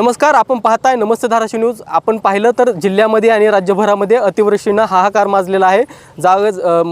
नमस्कार आपण पाहताय नमस्ते धाराशिव न्यूज. आपण पाहिलं तर जिल्ह्यामध्ये आणि राज्यभरामध्ये अतिवृष्टीनं हाहाकार माजलेला आहे. जाग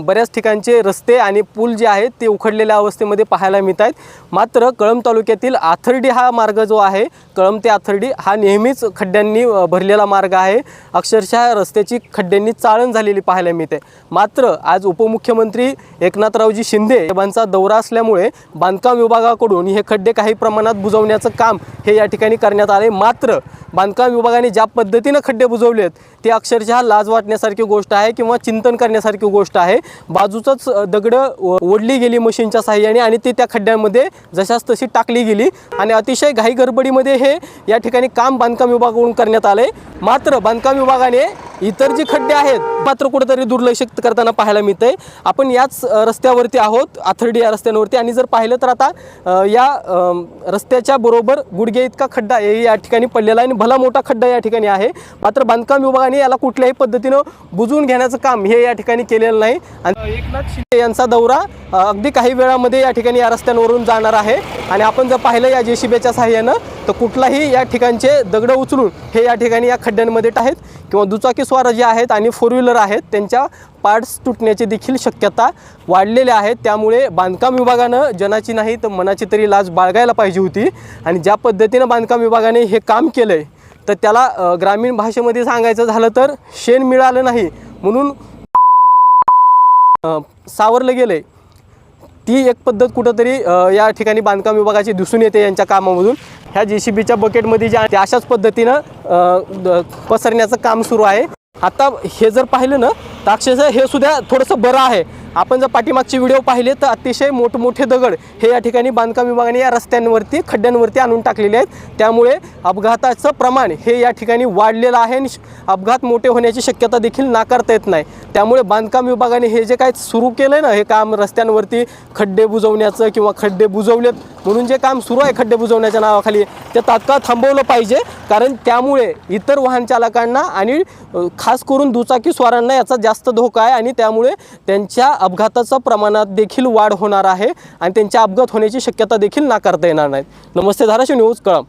बऱ्याच ठिकाणचे रस्ते आणि पूल जे आहेत ते उखडलेल्या अवस्थेमध्ये पाहायला मिळत आहेत. मात्र कळंब तालुक्यातील आथर्डी हा मार्ग जो आहे कळंब ते आथर्डी हा नेहमीच खड्ड्यांनी भरलेला मार्ग आहे. अक्षरशः रस्त्याची खड्ड्यांनी चाळण झालेली पाहायला मिळते. मात्र आज उपमुख्यमंत्री एकनाथरावजी शिंदे साहेबांचा दौरा असल्यामुळे बांधकाम विभागाकडून हे खड्डे काही प्रमाणात बुजवण्याचं काम हे या ठिकाणी करण्यात आले मात्र बांधकाम विभागाने ज्या पद्धतीनं खड्डे बुजवलेत ते अक्षरशः लाज वाटण्यासारखी गोष्ट आहे किंवा चिंतन करण्यासारखी गोष्ट आहे. बाजूचंच दगडं ओढली गेली मशीनच्या साह्याने आणि ती त्या खड्ड्यांमध्ये जशाच तशी टाकली गेली. आणि अतिशय घाई गडबडीमध्ये हे या ठिकाणी काम बांधकाम विभागाकडून करण्यात आले मात्र बांधकाम विभागाने इतर जे खड्डे आहेत मात्र कुठेतरी दुर्लक्षित करताना पाहायला मिळतंय. आपण याच रस्त्यावरती आहोत आथर्डी या रस्त्यांवरती. आणि जर पाहिलं तर आता या रस्त्याच्या बरोबर गुडघे इतका खड्डा आहे या ठिकाणी पडलेला आहे आणि भला मोठा खड्डा या ठिकाणी आहे. मात्र बांधकाम विभागाने याला कुठल्याही पद्धतीनं बुजवून घेण्याचं काम हे या ठिकाणी केलेलं नाही. आणि एकनाथ शिंदे यांचा दौरा अगदी काही वेळामध्ये या ठिकाणी या रस्त्यांवरून जाणार आहे. आणि आपण जर पाहिलं या जेसीबीच्या सहाय्यानं तर कुठलाही या ठिकाणचे दगडं उचलून हे या ठिकाणी या खड्ड्यांमध्ये आहेत किंवा दुचाकीस्वार जे आहेत आणि फोर व्हीलर आहेत त्यांच्या पार्ट्स तुटण्याची देखील शक्यता वाढलेल्या आहेत त्यामुळे बांधकाम विभागानं जनाची नाही तर मनाची तरी लाज बाळगायला पाहिजे होती. आणि ज्या पद्धतीनं बांधकाम विभागाने हे काम केलं आहे तर त्याला ग्रामीण भाषेमध्ये सांगायचं झालं तर शेण मिळालं नाही. म्हणून सावरलं गेलं आहे ती एक पद्धत कुठंतरी या ठिकाणी बांधकाम विभागाची दिसून येते यांच्या कामामधून. ह्या जे सी बीच्या बकेटमध्ये ज्या त्या अशाच पद्धतीनं पसरण्याचं काम सुरू आहे. आता हे जर पाहिलं ना तर अक्षरशः हे सुद्धा थोडंसं बरं आहे. आपण जर पाठीमागचे व्हिडिओ पाहिले तर अतिशय मोठमोठे दगड हे या ठिकाणी बांधकाम विभागाने या रस्त्यांवरती खड्ड्यांवरती आणून टाकलेले आहेत. त्यामुळे अपघाताचं प्रमाण हे या ठिकाणी वाढलेलं आहे आणि अपघात मोठे होण्याची शक्यता देखील नाकारता येत नाही. त्यामुळे बांधकाम विभागाने हे जे काय सुरू केलं आहे ना हे काम रस्त्यांवरती खड्डे बुजवण्याचं किंवा खड्डे बुजवलेत म्हणून जे काम सुरू आहे खड्डे बुजवण्याच्या नावाखाली ते तात्काळ थांबवलं पाहिजे. कारण त्यामुळे इतर वाहन चालकांना आणि खास करून दुचाकी स्वारांना याचा जास्त धोका आहे आणि त्यामुळे त्यांच्या अपघाताचं प्रमाणात देखील वाढ होणार आहे आणि त्यांच्या अपघात होण्याची शक्यता देखील नाकारता येणार नाहीत नमस्ते धाराशिव न्यूज कळम